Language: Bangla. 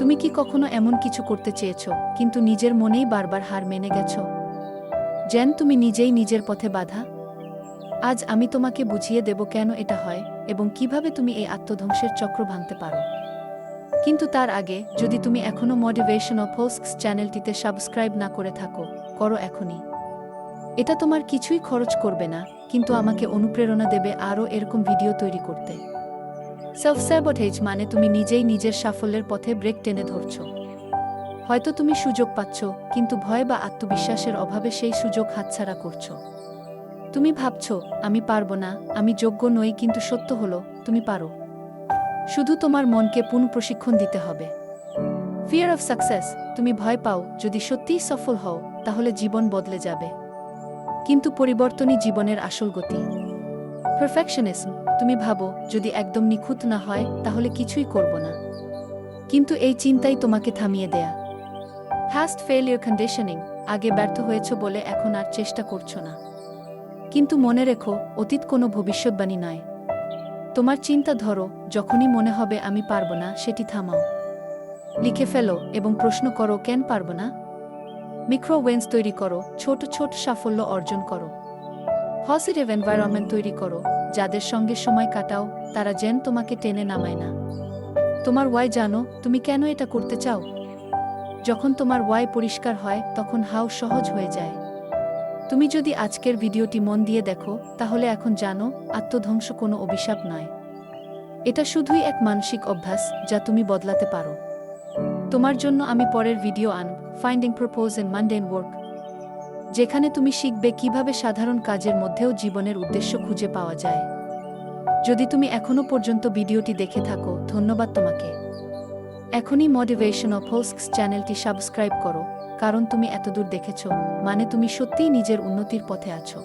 তুমি কি কখনো এমন কিছু করতে চেয়েছ, কিন্তু নিজের মনেই বারবার হার মেনে গেছ? যেন তুমি নিজেই নিজের পথে বাধা? আজ আমি তোমাকে বুঝিয়ে দেব কেন এটা হয় এবং কীভাবে তুমি এই আত্মধ্বংসের চক্র ভাঙতে পারো। কিন্তু তার আগে, যদি তুমি এখনও মোটিভেশন অফ হোস্টস চ্যানেলটিতে সাবস্ক্রাইব না করে থাকো, করো এখনই। এটা তোমার কিছুই খরচ করবে না, কিন্তু আমাকে অনুপ্রেরণা দেবে আরও এরকম ভিডিও তৈরি করতে। সেলফ স্যাবটেজ মানে তুমি নিজেই নিজের সাফল্যের পথে ব্রেক টেনে ধরছ। হয়তো তুমি সুযোগ পাচ্ছ, কিন্তু ভয় বা আত্মবিশ্বাসের অভাবে সেই সুযোগ হাতছাড়া করছ। তুমি ভাবছ, আমি পারব না, আমি যোগ্য নই, কিন্তু সত্য হলো, তুমি পারো। শুধু তোমার মনকে পুন প্রশিক্ষণ দিতে হবে। ফিয়ার অফ সাকসেস তুমি ভয় পাও, যদি সত্যিই সফল হও, তাহলে জীবন বদলে যাবে। কিন্তু পরিবর্তনই জীবনের আসল গতি। পারফেকশনিজম তুমি ভাবো, যদি একদম নিখুঁত না হয়, তাহলে কিছুই করব না। কিন্তু এই চিন্তাই তোমাকে থামিয়ে দেয়া। ফাস্ট ফেলিয়ার কন্ডিশনিং আগে ব্যর্থ হয়েছ বলে এখন আর চেষ্টা করছ না। কিন্তু মনে রেখো, অতীত কোনো ভবিষ্যৎবাণী নয়। তোমার চিন্তা ধরো, যখনই মনে হবে আমি পারব না, সেটি থামাও। লিখে ফেলো এবং প্রশ্ন করো, কেন পারব না? মিক্রোওয়েন্স তৈরি করো, ছোট ছোট সাফল্য অর্জন করো। পজিটিভ এনভায়রনমেন্ট তৈরি করো, যাদের সঙ্গে সময় কাটাও, তারা যেন তোমাকে টেনে নামায় না। তোমার ওয়াই জানো, তুমি কেন এটা করতে চাও? যখন তোমার ওয়াই পরিষ্কার হয়, তখন হাও সহজ হয়ে যায়। তুমি যদি আজকের ভিডিওটি মন দিয়ে দেখো, তাহলে এখন জানো, আত্মধ্বংস কোনো অভিশাপ নয়। এটা শুধুই এক মানসিক অভ্যাস, যা তুমি বদলাতে পারো। তোমার জন্য আমি পরের video an finding propose and mundane work যেখানে তুমি শিখবে কীভাবে সাধারণ কাজের মধ্যেও জীবনের উদ্দেশ্য খুঁজে পাওয়া যায়। যদি তুমি এখনও পর্যন্ত ভিডিওটি দেখে থাকো, ধন্যবাদ তোমাকে। এখনই মোটিভেশন অফ হোস্কস চ্যানেলটি সাবস্ক্রাইব করো, কারণ তুমি এতদূর দেখেছ মানে তুমি সত্যিই নিজের উন্নতির পথে আছো।